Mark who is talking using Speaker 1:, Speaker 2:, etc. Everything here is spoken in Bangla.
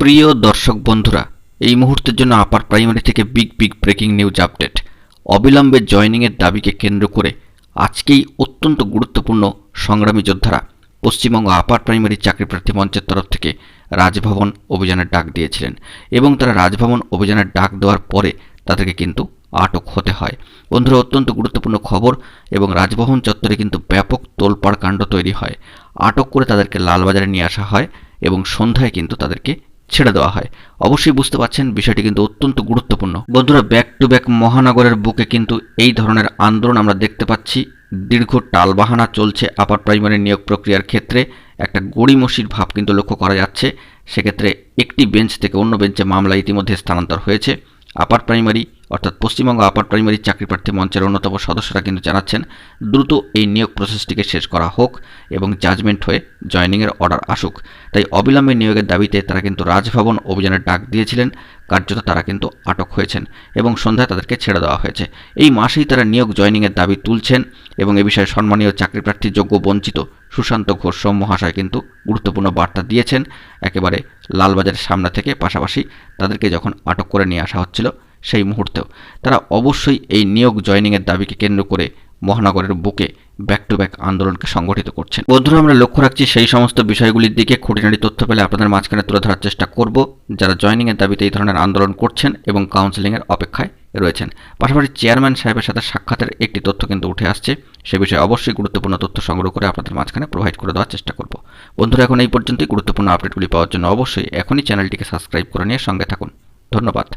Speaker 1: প্রিয় দর্শক বন্ধুরা, এই মুহূর্তের জন্য আপার প্রাইমারি থেকে big big breaking news update অবিলম্বে জয়নিংয়ের দাবিকে কেন্দ্র করে আজকেই অত্যন্ত গুরুত্বপূর্ণ সংগ্রামী যোদ্ধারা পশ্চিমবঙ্গ আপার প্রাইমারি চাকরি প্রার্থী মঞ্চের তরফ থেকে রাজভবন অভিযানের ডাক দিয়েছিলেন এবং তারা রাজভবন অভিযানের ডাক দেওয়ার পরে তাদেরকে কিন্তু আটক হতে হয়। বন্ধুরা, অত্যন্ত গুরুত্বপূর্ণ খবর এবং রাজভবন চত্বরে কিন্তু ব্যাপক তোলপাড় কাণ্ড তৈরি হয়। আটক করে তাদেরকে লালবাজারে নিয়ে আসা হয় এবং সন্ধ্যায় কিন্তু তাদেরকে ছেড়ে দেওয়া হয়। অবশ্যই বুঝতে পারছেন, বিষয়টি কিন্তু অত্যন্ত গুরুত্বপূর্ণ। বন্ধুরা ব্যাক টু ব্যাক মহানগরের বুকে কিন্তু এই ধরনের আন্দোলন আমরা দেখতে পাচ্ছি। দীর্ঘ টালবাহানা চলছে আপার প্রাইমারি নিয়োগ প্রক্রিয়ার ক্ষেত্রে। একটা গড়িমসির ভাব কিন্তু লক্ষ্য করা যাচ্ছে। সেক্ষেত্রে একটি বেঞ্চ থেকে অন্য বেঞ্চে মামলা ইতিমধ্যে স্থানান্তর হয়েছে। আপার প্রাইমারি অর্থাৎ পশ্চিমবঙ্গ আপার প্রাইমারি চাকরি প্রার্থী মঞ্চের অন্যতম সদস্যরা কিন্তু জানাচ্ছেন, দ্রুত এই নিয়োগ প্রসেসটিকে শেষ করা হোক এবং জাজমেন্ট হয়ে জয়নিংয়ের অর্ডার আসুক। তাই অবিলম্বে নিয়োগের দাবিতে তারা কিন্তু রাজভবন অভিযানের ডাক দিয়েছিলেন, কার্যত তারা কিন্তু আটক হয়েছেন এবং সন্ধ্যায় তাদেরকে ছেড়ে দেওয়া হয়েছে। এই মাসেই তারা নিয়োগ জয়নিংয়ের দাবি তুলছেন এবং এ বিষয়ে সম্মানীয় চাকরি প্রার্থী যোগ্য বঞ্চিত সুশান্ত ঘোষ মহাশয় কিন্তু গুরুত্বপূর্ণ বার্তা দিয়েছেন। একেবারে লালবাজারের সামনে থেকে পাশাপাশি তাদেরকে যখন আটক করে নিয়ে আসা হচ্ছিল সেই মুহূর্তেও। তারা অবশ্যই এই নিয়োগ জয়নিংয়ের দাবিকে কেন্দ্র করে মহানগরের বুকে ব্যাক টু ব্যাক আন্দোলনকে সংগঠিত করছেন। বন্ধুরা, আমরা লক্ষ্য রাখছি সেই সমস্ত বিষয়গুলির দিকে খুঁটিনাটি তথ্য পেলে আপনাদের মাঝখানে তুলে ধরার চেষ্টা করব। যারা জয়নিংয়ের দাবিতে এই ধরনের আন্দোলন করছেন এবং কাউন্সেলিংয়ের অপেক্ষায় রয়েছেন। পাশাপাশি চেয়ারম্যান সাহেবের সাথে সাক্ষাতের একটি তথ্য কিন্তু উঠে আসছে। সে বিষয়ে অবশ্যই গুরুত্বপূর্ণ তথ্য সংগ্রহ করে আপনাদের মাঝখানে প্রোভাইড করে দেওয়ার চেষ্টা করব। বন্ধুরা, এখন এই পর্যন্তই। গুরুত্বপূর্ণ আপডেটগুলি পাওয়ার জন্য অবশ্যই এখনই চ্যানেলটিকে সাবস্ক্রাইব করে নিয়ে সঙ্গে থাকুন। ধন্যবাদ।